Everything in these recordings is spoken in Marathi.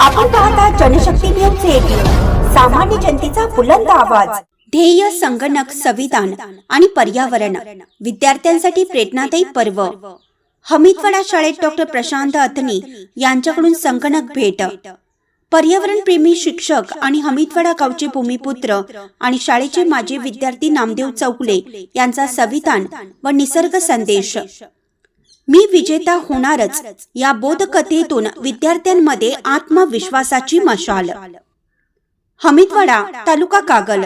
आपण पाहता जनशक्ती न्यूज एटीन सामान्य जनतेचा बुलंद आवाज. ध्येय संगणक संविधान आणि पर्यावरण विद्यार्थ्यांसाठी प्रेरणादायी पर्व. हमीदवाडा शाळेत डॉक्टर प्रशांत अथनी यांच्याकडून संगणक भेट. पर्यावरण प्रेमी शिक्षक आणि हमीदवाडा गावचे भूमिपुत्र आणि शाळेचे माजी विद्यार्थी नामदेव चौगुले यांचा संविधान व निसर्ग संदेश. मी विजेता होणारच या बोधकथेतून विद्यार्थ्यांमध्ये आत्मविश्वासाची मशाल. हमीदवाडा तालुका कागल.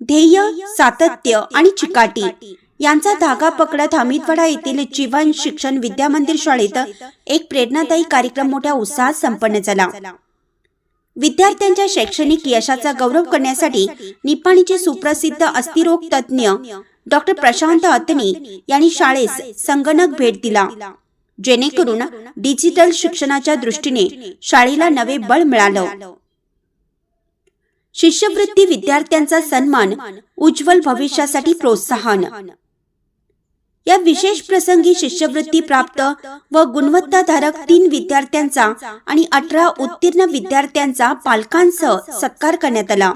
ध्येय सातत्य आणि चिकाटी यांचा धागा पकडत हमीदवाडा येथील जीवन शिक्षण विद्यामंदिर शाळेत एक प्रेरणादायी कार्यक्रम मोठ्या उत्साहात संपन्न झाला. विद्यार्थ्यांच्या शैक्षणिक यशाचा गौरव करण्यासाठी निपाणीचे सुप्रसिद्ध अस्थिरोग तज्ज्ञ डॉक्टर प्रशांत अतनी यांनी शाळेस संगणक भेट दिला जेणेकरून डिजिटल शिक्षणाच्या दृष्टीने शाळेला नवे बळ मिळालं. शिष्यवृत्ती विद्यार्थ्यांचा सन्मान उज्ज्वल भविष्यासाठी प्रोत्साहन. या विशेष प्रसंगी शिष्यवृत्ती प्राप्त व गुणवत्ताधारक तीन विद्यार्थ्यांचा आणि अठरा उत्तीर्ण विद्यार्थ्यांचा पालकांसह सत्कार करण्यात आला.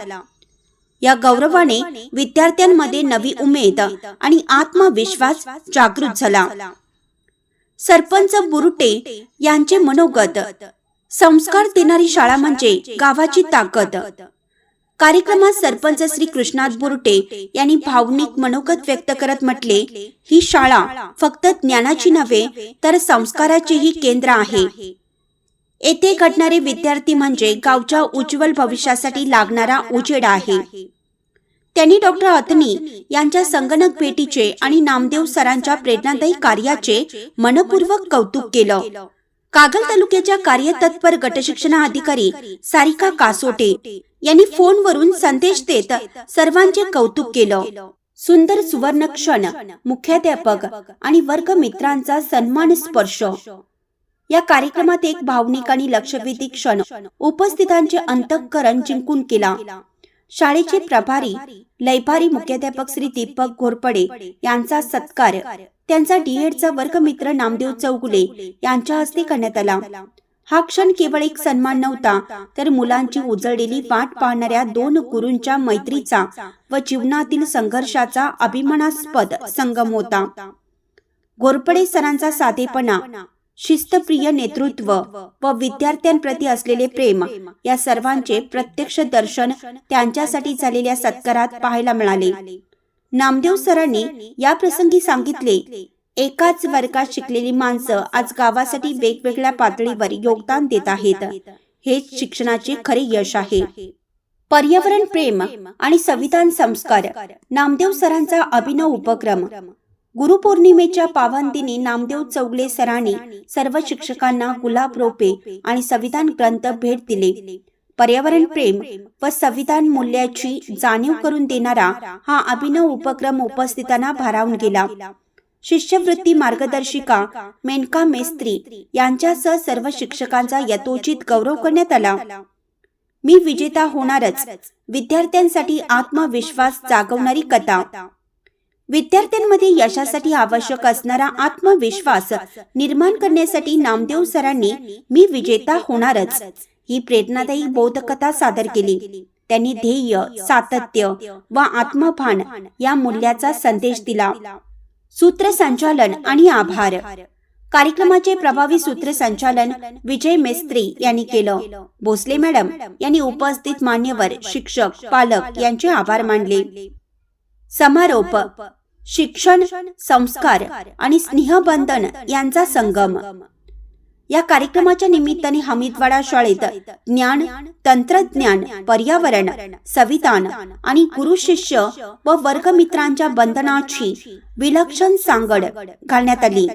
या गौरवाने विद्यार्थ्यांमध्ये नवी उमेद आणि आत्मविश्वास जागृत झाला. सरपंच बुरुटे यांचे मनोगत संस्कार देणारी शाळा म्हणजे गावाची ताकद. कार्यक्रमात सरपंच श्री कृष्णात बुरुटे यांनी भावनिक मनोगत व्यक्त करत म्हटले ही शाळा फक्त ज्ञानाची नव्हे तर संस्काराचेही केंद्र आहे. येथे घडणारे विद्यार्थी म्हणजे गावच्या उज्ज्वल भविष्यासाठी लागणारा उजेड आहे. त्यांनी डॉक्टर अथनी यांच्या संगणक भेटीचे आणि नामदेव सरांच्या प्रेरणादायी कार्याचे मनपूर्वक कौतुक केलं. कागल तालुक्याच्या कार्यतत्पर गटशिक्षणाधिकारी सारिका कासोटे यांनी फोनवरून संदेश देत सर्वांचे कौतुक केलं. सुंदर सुवर्ण क्षण मुख्याध्यापक आणि वर्ग मित्रांचा सन्मान स्पर्श या कार्यक्रमात एक भावनिक आणि लक्षवेधी क्षण उपस्थितांचे अंतःकरण जिंकून केला. शाळेचे प्रभारी लयभारी मुख्याध्यापक श्री दीपक घोरपडे यांचा सत्कार. त्यांचा डीएडचा वर्गमित्र नामदेव चौगुले यांच्या हस्ते करण्यात आला. हा क्षण केवळ एक सन्मान नव्हता तर मुलांची उजळलेली वाट पाहणाऱ्या दोन गुरूंच्या मैत्रीचा व जीवनातील संघर्षाचा अभिमानास्पद संगम होता. घोरपडे सरांचा साधेपणा शिस्तप्रिय नेतृत्व व विद्यार्थ्यांप्रती असलेले प्रेम या सर्वांचे प्रत्यक्ष दर्शन त्यांच्यासाठी झालेल्या सत्कारात पाहायला मिळाले. नामदेव सरांनी या प्रसंगी सांगितले एकाच वर्गात शिकलेली माणसं आज गावासाठी वेगवेगळ्या पातळीवर योगदान देत आहेत. हेच शिक्षणाचे खरे यश आहे. पर्यावरण प्रेम आणि संविधान संस्कार. नामदेव सरांचा अभिनव उपक्रम गुरुपौर्णिमेच्या पावन दिनी नामदेव चौगले सरांनी सर्व शिक्षकांना गुलाब रोपे आणि संविधान ग्रंथ भेट दिले. पर्यावरण प्रेम व संविधान मूल्याची जाणीव करून देणारा हा अभिनव उपक्रम उपस्थितांना भारावून गेला. शिष्यवृत्ती मार्गदर्शिका मेनका मेस्त्री यांच्यासह सर्व शिक्षकांचा यथोचित गौरव करण्यात आला. मी विजेता होणारच विद्यार्थ्यांसाठी आत्मविश्वास जागवणारी कथा. विद्यार्थ्यांमध्ये यशासाठी आवश्यक असणारा आत्मविश्वास निर्माण करण्यासाठी नामदेव सरांनी मी विजेता होणारच. ही प्रेरणादायी बोधकथा सादर केली. त्यांनी ध्येय सातत्य व आत्मभान या मूल्याचा संदेश दिला. सूत्रसंचालन आणि आभार. कार्यक्रमाचे प्रभावी सूत्रसंचालन विजय मेस्त्री यांनी केलं. भोसले मॅडम यांनी उपस्थित मान्यवर शिक्षक पालक यांचे आभार मानले. समारोप शिक्षण संस्कार आणि स्नेहबंधन यांचा संगम. या कार्यक्रमाच्या निमित्ताने हमीदवाडा शाळेत ज्ञान तंत्रज्ञान पर्यावरण संविधान आणि गुरु शिष्य व वर्गमित्रांच्या बंधनाची विलक्षण सांगड घालण्यात आली.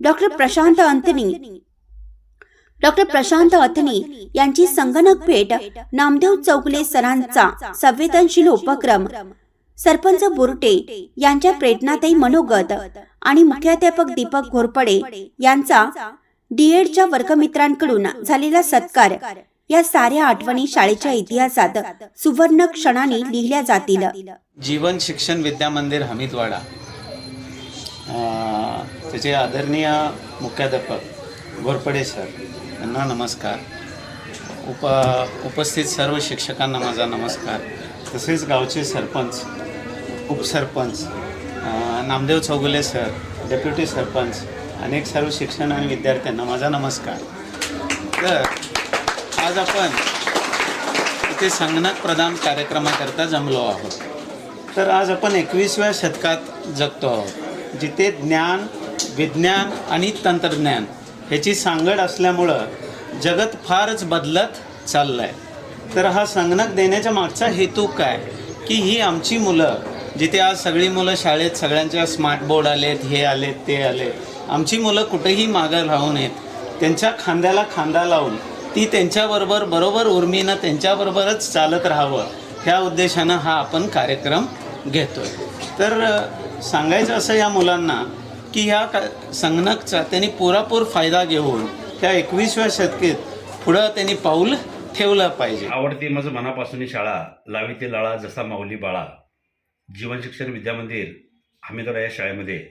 डॉक्टर प्रशांत अंतनी डॉक्टर प्रशांत अथनी यांची संगणक भेट नामदेव चौगले सरांचा संवेदनशील उपक्रम सरपंच बुरटे यांच्या प्रेरणादायी मनोगत आणि मुख्याध्यापक दीपक घोरपडे यांचा डीएडच्या वर्गमित्रांकडून झालेला सत्कार या साऱ्या आठवणी शाळेच्या इतिहासात सुवर्ण क्षणाने लिहिल्या जातील. जीवन शिक्षण विद्या मंदिर हमीदवाडा. अं, त्याचे आदरणीय मुख्याध्यापक घोरपडे सर यांना नमस्कार. उप उपस्थित सर्व शिक्षकांना माझा नमस्कार. तसेच गावचे सरपंच उपसरपंच नामदेव चौगुले सर डेप्युटी सरपंच अनेक सर्व शिक्षण आणि विद्यार्थ्यांना माझा नमस्कार. तर आज आपण इथे संगणक प्रदान कार्यक्रमाकरता जमलो आहोत. तर आज आपण एकवीसव्या शतकात जगतो आहोत जिथे ज्ञान विज्ञान आणि तंत्रज्ञान ह्याची सांगड असल्यामुळं जगत फारच बदलत चाललं आहे तर हा संगणक देण्याच्या मागचा हेतू काय? की ही आमची मुलं जिथे आज सगळी मुलं शाळेत सगळ्यांच्या स्मार्ट बोर्ड आलेत हे आलेत ते आलेत आमची मुलं कुठेही मागं राहू नयेत त्यांच्या खांद्याला खांदा लावून ती त्यांच्याबरोबर बरोबर उर्मीनं त्यांच्याबरोबरच चालत राहावं ह्या उद्देशानं हा आपण कार्यक्रम घेतो आहे तर सांगायचं असं या मुलांना की ह्या का संगणकचा त्यांनी पुरापूर फायदा घेऊन त्या एकवीसव्या शतकेत पुढं त्यांनी पाऊल ठेवलं पाहिजे. आवडते माझं मनापासून शाळा लावी ते लाळा जसा माऊली बाळा. जीवन शिक्षण विद्यामंदिर हमीदोरा या शाळेमध्ये.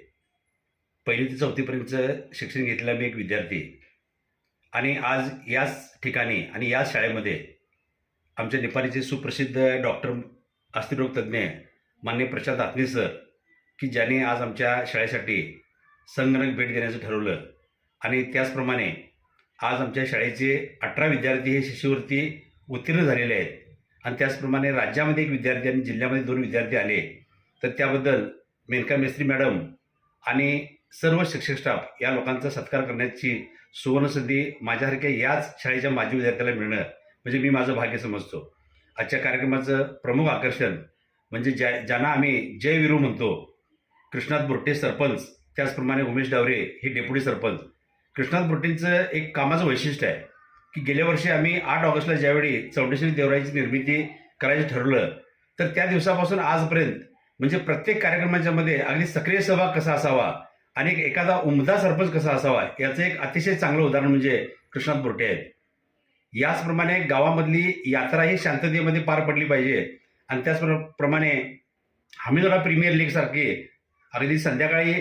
पहिली ते चौथीपर्यंतचं शिक्षण घेतलेला मी एक विद्यार्थी. आणि आज याच ठिकाणी आणि याच शाळेमध्ये आमच्या नेपाळीचे सुप्रसिद्ध डॉक्टर अस्थिरोग तज्ज्ञ मान्य प्रशांत आत्मी सर की ज्याने आज आमच्या शाळेसाठी संगणक भेट देण्याचं ठरवलं. आणि त्याचप्रमाणे आज आमच्या शाळेचे अठरा विद्यार्थी हे शिष्यवृत्ती उत्तीर्ण झालेले आहेत. आणि त्याचप्रमाणे राज्यामध्ये एक विद्यार्थी आणि जिल्ह्यामध्ये दोन विद्यार्थी आले तर त्याबद्दल मेनका मेस्त्री मॅडम आणि सर्व शिक्षक स्टाफ या लोकांचा सत्कार करण्याची सुवर्णसंधी माझ्यासारख्या याच शाळेच्या माजी विद्यार्थ्याला मिळणं म्हणजे मी माझं भाग्य समजतो. आजच्या कार्यक्रमाचं प्रमुख आकर्षण म्हणजे ज्या ज्यांना आम्ही जय विरू म्हणतो कृष्णात बुर्टे सरपंच त्याचप्रमाणे उमेश डावरे हे डेप्युटी सरपंच कृष्णात प्रोटीनचं एक कामाचं वैशिष्ट्य आहे की गेल्या वर्षी आम्ही आठ ऑगस्टला ज्यावेळी चौंडेश्वरी देवराईची निर्मिती करायचं ठरवलं तर त्या दिवसापासून आजपर्यंत म्हणजे प्रत्येक कार्यक्रमाच्या मध्ये अगदी सक्रिय सहभाग कसा असावा आणि एक एखादा उमदा सरपंच कसा असावा याचं एक अतिशय चांगलं उदाहरण म्हणजे कृष्णात बुर्टे आहेत. याचप्रमाणे गावामधली यात्रा ही शांततेमध्ये पार पडली पाहिजे आणि त्याचप्रमाणे हमीदोरा प्रीमियर लीगसारखी अगदी संध्याकाळी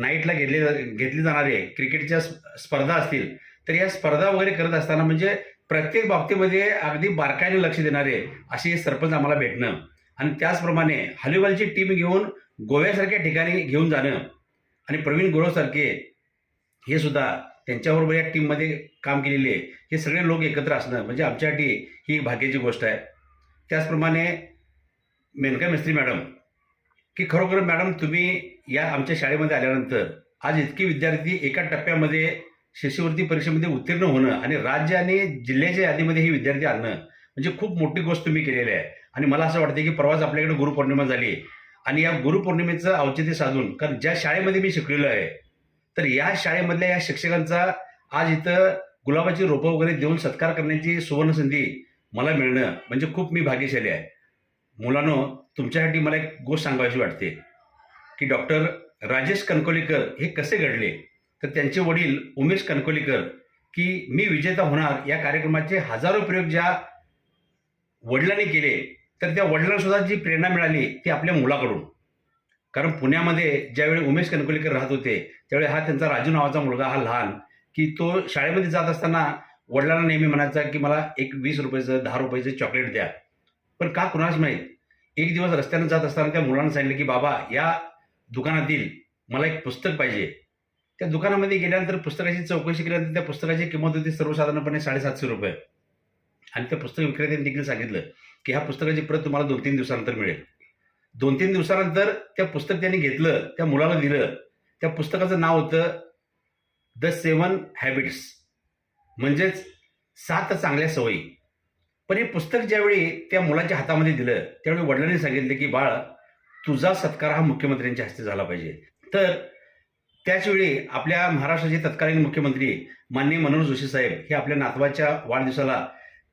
नाईटला घेतले घेतली जाणारे क्रिकेटच्या स्प- स्पर्धा असतील तर या स्पर्धा वगैरे करत असताना म्हणजे प्रत्येक बाबतीमध्ये अगदी बारकाईने लक्ष देणारे असे सरपंच आम्हाला भेटणं. आणि त्याचप्रमाणे हॉलीबॉलची टीम घेऊन गोव्यासारख्या ठिकाणी घेऊन जाणं आणि प्रवीण गुरवसारखे हे सुद्धा त्यांच्याबरोबर या टीममध्ये काम केलेले हे सगळे लोक एकत्र असणं म्हणजे आमच्यासाठी ही एक भाग्याची गोष्ट आहे. त्याचप्रमाणे मेनका मिस्त्री मॅडम की खरोखर मॅडम तुम्ही या आमच्या शाळेमध्ये आल्यानंतर आज इतके विद्यार्थी एका टप्प्यामध्ये शिष्यवृत्ती परीक्षेमध्ये उत्तीर्ण होणं आणि राज्य आणि जिल्ह्याच्या यादीमध्ये हे विद्यार्थी आणणं म्हणजे खूप मोठी गोष्ट तुम्ही केलेली आहे. आणि मला असं वाटतं की परवाच आपल्याकडे गुरुपौर्णिमा झाली आणि या गुरुपौर्णिमेचं औचित्य साधून कारण ज्या शाळेमध्ये मी शिकलेलो आहे तर या शाळेमधल्या या शिक्षकांचा आज इथं गुलाबाची रोपं वगैरे देऊन सत्कार करण्याची सुवर्ण संधी मला मिळणं म्हणजे खूप मी भाग्यशाली आहे. मुलांनो तुमच्यासाठी मला एक गोष्ट सांगायची वाटते की डॉक्टर राजेश कणकोलीकर हे कसे घडले? तर त्यांचे वडील उमेश कणकोलीकर की मी विजेता होणार या कार्यक्रमाचे हजारो प्रयोग ज्या वडिलांनी केले तर त्या वडिलांसुद्धा जी प्रेरणा मिळाली ती आपल्या मुलाकडून. कारण पुण्यामध्ये ज्यावेळी उमेश कणकोलीकर राहत होते त्यावेळी हा त्यांचा राजू नावाचा मुलगा हा लहान की तो शाळेमध्ये जात असताना वडिलांना नेहमी म्हणायचा की मला एक वीस रुपयाचं दहा रुपयाचं चॉकलेट द्या. पण का कुणास माहीत एक दिवस रस्त्यानं जात असताना त्या मुलांना सांगितलं की बाबा या दुकानातील मला एक पुस्तक पाहिजे. त्या दुकानामध्ये गेल्यानंतर पुस्तकाची चौकशी केल्यानंतर त्या पुस्तकाची किंमत होती सर्वसाधारणपणे साडेसातशे रुपये. आणि त्या पुस्तक विक्रेत्याने देखील सांगितलं की ह्या पुस्तकाची प्रत तुम्हाला दोन तीन दिवसानंतर मिळेल. दोन तीन दिवसानंतर त्या पुस्तक त्यांनी घेतलं त्या मुलाला दिलं. त्या पुस्तकाचं नाव होतं द सेवन हॅबिट्स. म्हणजेच सात चांगल्या सवयी. पण हे पुस्तक ज्यावेळी त्या मुलाच्या हातामध्ये दिलं त्यावेळी वडिलांनी सांगितलं की बाळ तुझा सत्कार हा मुख्यमंत्र्यांच्या हस्ते झाला पाहिजे. तर त्याचवेळी आपल्या महाराष्ट्राचे तत्कालीन मुख्यमंत्री माननीय मनोहर जोशी साहेब हे आपल्या नातवाच्या वाढदिवसाला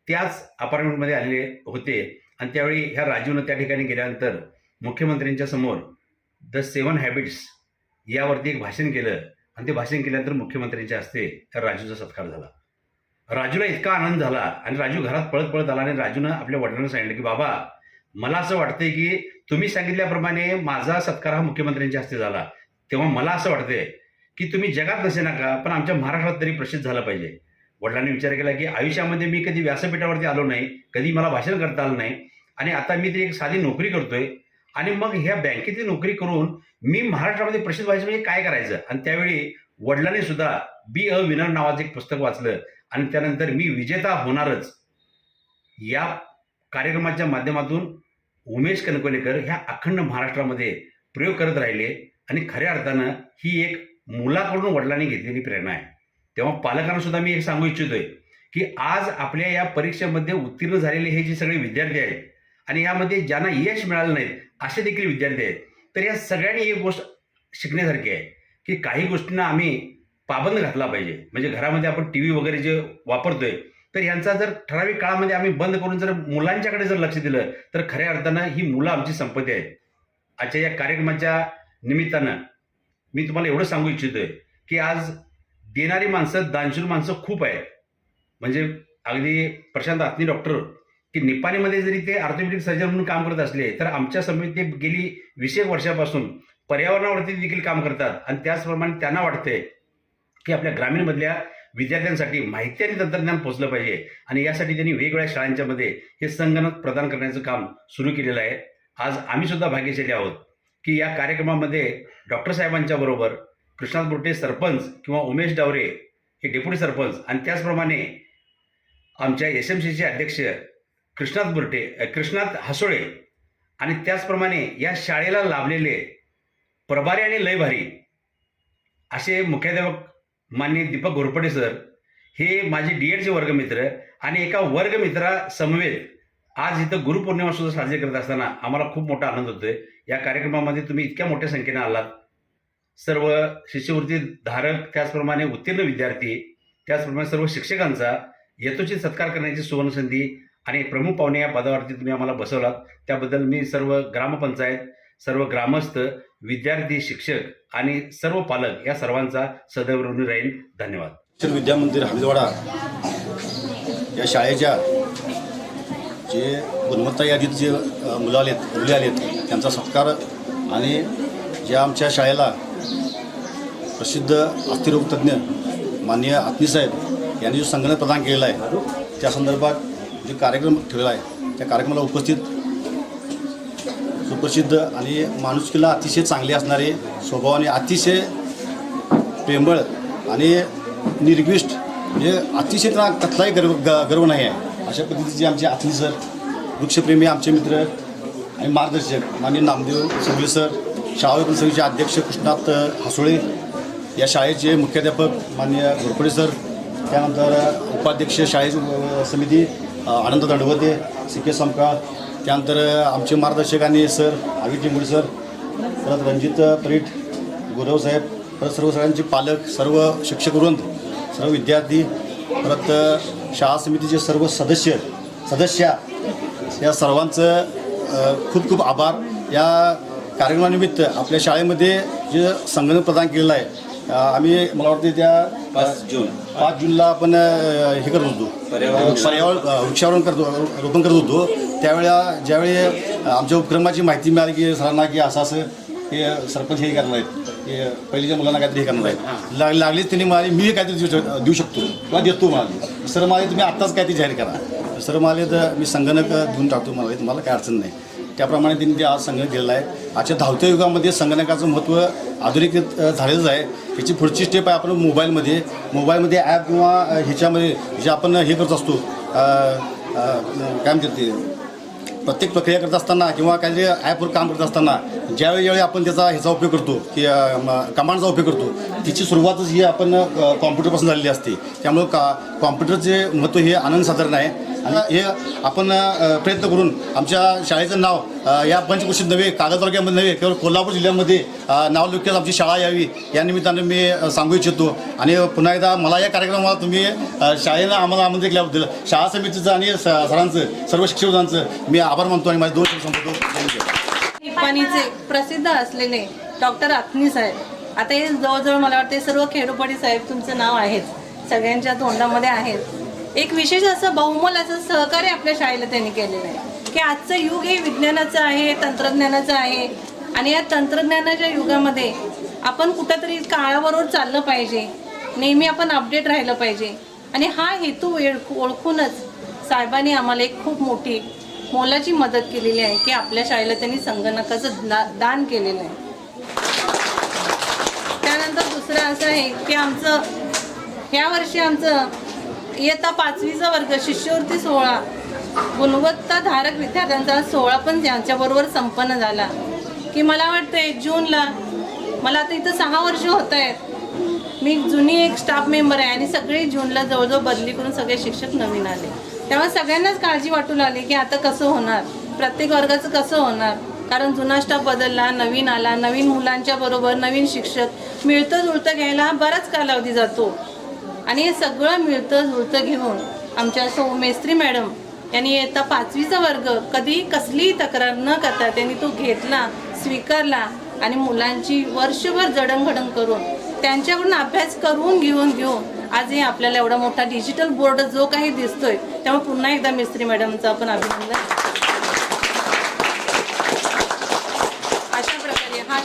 त्याच अपार्टमेंटमध्ये आलेले होते. आणि त्यावेळी ह्या राजूनं त्या ठिकाणी गेल्यानंतर मुख्यमंत्र्यांच्या समोर द सेवन हॅबिट्स यावरती एक भाषण केलं. आणि ते भाषण केल्यानंतर मुख्यमंत्र्यांच्या हस्ते त्या राजूचा सत्कार झाला. राजूला इतका आनंद झाला आणि राजू घरात पळत पळत आला आणि राजूनं आपल्या वडिलांना सांगितलं की बाबा मला असं वाटतंय की तुम्ही सांगितल्याप्रमाणे माझा सत्कार हा मुख्यमंत्र्यांच्या हस्ते झाला. तेव्हा मला असं वाटतंय की तुम्ही जगात नसे नका पण आमच्या महाराष्ट्रात तरी प्रसिद्ध झालं पाहिजे. वडिलांनी विचार केला की आयुष्यामध्ये मी कधी व्यासपीठावरती आलो नाही कधी मला भाषण करता आलं नाही आणि आता मी ती एक साधी नोकरी करतोय आणि मग ह्या बँकेतली नोकरी करून मी महाराष्ट्रामध्ये प्रसिद्ध व्हायचं म्हणजे काय करायचं? आणि त्यावेळी वडिलांनी सुद्धा बी अ विनर नावाचं एक पुस्तक वाचलं. आणि त्यानंतर मी विजेता होणारच. या कार्यक्रमाच्या माध्यमातून उमेश कणकोलेकर ह्या अखंड महाराष्ट्रामध्ये प्रयोग करत राहिले आणि खऱ्या अर्थानं ही एक मुलाकडून वडिलांनी घेतलेली प्रेरणा आहे. तेव्हा पालकांना सुद्धा मी एक सांगू इच्छितोय की आज आपल्या या परीक्षेमध्ये उत्तीर्ण झालेले हे जे सगळे विद्यार्थी आहेत आणि यामध्ये ज्यांना यश मिळालं नाही असे देखील विद्यार्थी आहेत. तर या सगळ्यांनी एक गोष्ट शिकण्यासारखी आहे की काही गोष्टींना आम्ही पाबंद घातला पाहिजे. म्हणजे घरामध्ये आपण टी व्ही वगैरे जे वापरतोय तर यांचा जर ठराविक काळामध्ये आम्ही बंद करून जर मुलांच्याकडे जर लक्ष दिलं तर खऱ्या अर्थानं ही मुलं आमची संपत्ती आहेत. आजच्या या कार्यक्रमाच्या निमित्तानं मी तुम्हाला एवढं सांगू इच्छितोय की आज देणारी माणसं दानशूर माणसं खूप आहेत. म्हणजे अगदी प्रशांत आत्नी डॉक्टर की निपाणीमध्ये जरी ते ऑर्थोपेडिक सर्जन म्हणून काम करत असले तर आमच्या समिती गेली वीस एक वर्षापासून पर्यावरणावरती देखील काम करतात. आणि त्याचप्रमाणे त्यांना वाटतंय की आपल्या ग्रामीणमधल्या विद्यार्थ्यांसाठी माहिती आणि तंत्रज्ञान पोचलं पाहिजे. आणि यासाठी त्यांनी वेगवेगळ्या शाळांच्या मध्ये हे संगणक प्रदान करण्याचं काम सुरू केलेलं आहे. आज आम्ही सुद्धा भाग्यशाली आहोत की या कार्यक्रमामध्ये डॉक्टर साहेबांच्या बरोबर कृष्णात बुर्टे सरपंच किंवा उमेश डावरे हे डेप्युटी सरपंच आणि त्याचप्रमाणे आमच्या एस एम सीचे अध्यक्ष कृष्णात बुर्टे कृष्णाथ कृष्णात हसोळे आणि त्याचप्रमाणे या शाळेला लाभलेले प्रभारी आणि लयभारी असे मुख्याध्यापक माननीय दीपक घोरपडे सर हे माझे डी एडचे वर्गमित्र आणि एका वर्गमित्रासमवेत आज इथं गुरुपौर्णिमा सुद्धा साजरी करत असताना आम्हाला खूप मोठा आनंद होतोय. या कार्यक्रमामध्ये तुम्ही इतक्या मोठ्या संख्येने आलात. सर्व शिष्यवृत्ती धारक त्याचप्रमाणे उत्तीर्ण विद्यार्थी त्याचप्रमाणे सर्व शिक्षकांचा यथोचित सत्कार करण्याची सुवर्णसंधी आणि प्रमुख पाहुणे या पदावरती तुम्ही आम्हाला बसवलात. त्याबद्दल मी सर्व ग्रामपंचायत सर्व ग्रामस्थ विद्यार्थी शिक्षक आणि सर्व पालक या सर्वांचा सदैव ऋणी राहील. धन्यवाद. शिक्षण विद्या मंदिर हलदवाडा या शाळेच्या जे गुणवत्ता यादीत जे मुलं आलेत मुले आलेत त्यांचा सत्कार आणि ज्या आमच्या शाळेला प्रसिद्ध अस्थिरोगतज्ञ माननीय आत्मीसाहेब यांनी जो संगणक प्रदान केलेला आहे त्या संदर्भात जे कार्यक्रम ठेवला आहे त्या कार्यक्रमाला उपस्थित सुप्रसिद्ध आणि माणुसकीला अतिशय चांगले असणारे स्वभावाने अतिशय प्रेमळ आणि निर्विष्ट म्हणजे अतिशय त्यांना कसलाही गर्व ग गर्व नाही आहे. अशा पद्धतीचे आमचे आतली सर वृक्षप्रेमी आमचे मित्र आणि मार्गदर्शक माननीय नामदेव सगळे सर शाळा परिसराचे अध्यक्ष कृष्णात हसोळे या शाळेचे मुख्याध्यापक माननीय घोरपडे सर त्यानंतर उपाध्यक्ष शाळेची समिती आनंद दंडवते सी के संकाळ त्यानंतर आमचे मार्गदर्शक आणि सर आवी टिंगुडे सर परत रणजित परीट गुरव साहेब परत सर्व सगळ्यांचे पालक सर्व शिक्षक वृंद सर्व विद्यार्थी परत शाळा समितीचे सर्व सदस्य सदस्या या सर्वांचं खूप खूप आभार. या कार्यक्रमानिमित्त आपल्या शाळेमध्ये जे संगणक प्रदान केलेलं आहे आम्ही मला वाटते त्या पाच जून. पाच जूनला आपण हे करत होतो. पर्यावरण वृक्षारोपण करतो रोपण करत होतो. त्यावेळेला ज्यावेळी आमच्या उपक्रमाची माहिती मिळाली की सरांना की असं असं हे सरपंच हे करणार आहेत हे पहिलीच्या मुलांना काहीतरी हे करणार आहेत. लाग लागलीच त्यांनी म्हणाले मी काहीतरी देऊ शक- देऊ शकतो किंवा देतो म्हणाले. सर म्हणाले तुम्ही आत्ताच काहीतरी जाहीर करा. सर म्हणाले तर मी संगणक देऊन टाकतो म्हणाले तुम्हाला काय अडचण नाही. त्याप्रमाणे त्यांनी ते आज संगणक दिलेलं आहे. आजच्या धावत्या युगामध्ये संगणकाचं महत्त्व आधुनिक झालेलंच आहे. त्याची पुढची स्टेप आहे आपण मोबाईलमध्ये. मोबाईलमध्ये ॲप किंवा ह्याच्यामध्ये जे आपण हे करत असतो काय म्हणतात ते? प्रत्येक प्रक्रिया करत असताना किंवा काही ॲपवर काम करत असताना ज्यावेळी ज्यावेळी आपण त्याचा ह्याचा उपयोग करतो की कमांडचा उपयोग करतो तिची सुरुवातच ही आपण कॉम्प्युटरपासून झालेली असते. त्यामुळं का कॉम्प्युटरचे महत्त्व हे आनंद साधारण आहे. आणि हे आपण प्रयत्न करून आमच्या शाळेचं नाव या पंचकृषीत नव्हे कागद तालुक्यामध्ये नव्हे केवळ कोल्हापूर जिल्ह्यामध्ये अ, आमची शाळा यावी. या निमित्तानं मी सांगू इच्छितो. आणि पुन्हा एकदा मला या कार्यक्रमाला तुम्ही शाळेनं आम्हाला आमंत्रित केल्याबद्दल शाळा समितीचं आणि स- सरांचं सर्व शिक्षकांचं मी आभार मानतो आणि माझे दोन शब्द प्रसिद्ध असलेले डॉक्टर आत्मी साहेब. आता हे जवळजवळ मला वाटते सर्व खेडोपाडी साहेब तुमचं नाव आहेत सगळ्यांच्या तोंडामध्ये आहेत. एक विशेष असं बहुमोल असं सहकार्य आपल्या शाळेला त्यांनी केलेलं आहे. की आजचं युग हे विज्ञानाचं आहे तंत्रज्ञानाचं आहे. आणि या तंत्रज्ञानाच्या युगामध्ये आपण कुठंतरी काळाबरोबर चाललं पाहिजे. नेहमी आपण अपडेट राहिलं पाहिजे. आणि हा हेतू ओळखूनच साहेबांनी आम्हाला एक खूप मोठी मोलाची मदत केलेली आहे की आपल्या शाळेला त्यांनी संगणकाचं दा दान केलेलं आहे. त्यानंतर दुसरं असं आहे की आमचं ह्या वर्षी आमचं इयत्ता पाचवीचा वर्ग शिष्यवृत्ती सोहळा. गुणवत्ताधारक विद्यार्थ्यांचा सोहळा पण यांच्याबरोबर संपन्न झाला. की मला वाटतंय जूनला मला आता इथं सहा वर्ष होत आहेत. मी जुनी एक स्टाफ मेंबर आहे आणि सगळे जूनला जवळजवळ बदली करून सगळे शिक्षक नवीन आले. तेव्हा सगळ्यांनाच काळजी वाटू लागली की आता कसं होणार? प्रत्येक वर्गाचं कसं होणार? कारण जुना स्टाफ बदलला नवीन आला नवीन मुलांच्या बरोबर नवीन शिक्षक मिळतं जुळतं घ्यायला बराच कालावधी जातो. आणि हे सगळं मिळतं जुळतं घेऊन आमच्या सो मेस्त्री मॅडम यांनी येता पाचवीचा वर्ग कधी कसलीही तक्रार न करता त्यांनी तो घेतला स्वीकारला आणि मुलांची वर्षभर जडणघडण करून त्यांच्याकडून अभ्यास करून घेऊन घेऊन आज हे आपल्याला एवढा मोठा डिजिटल बोर्ड जो काही दिसतोय त्यामुळे पुन्हा एकदा मिस्त्री मॅडमचं आपण अभिनंदन अशा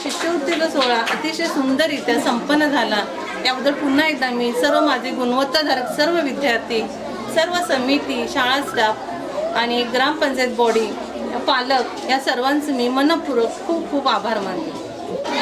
शिष्यवृत्तीचा सोहळा अतिशय सुंदररित्या संपन्न झाला. त्याबद्दल पुन्हा एकदा मी सर्व माझे गुणवत्ताधारक सर्व विद्यार्थी सर्व समिती शाळा स्टाफ आणि ग्रामपंचायत बॉडी पालक या सर्वांचं मी मनपूर्वक खूप खूप आभार मानते.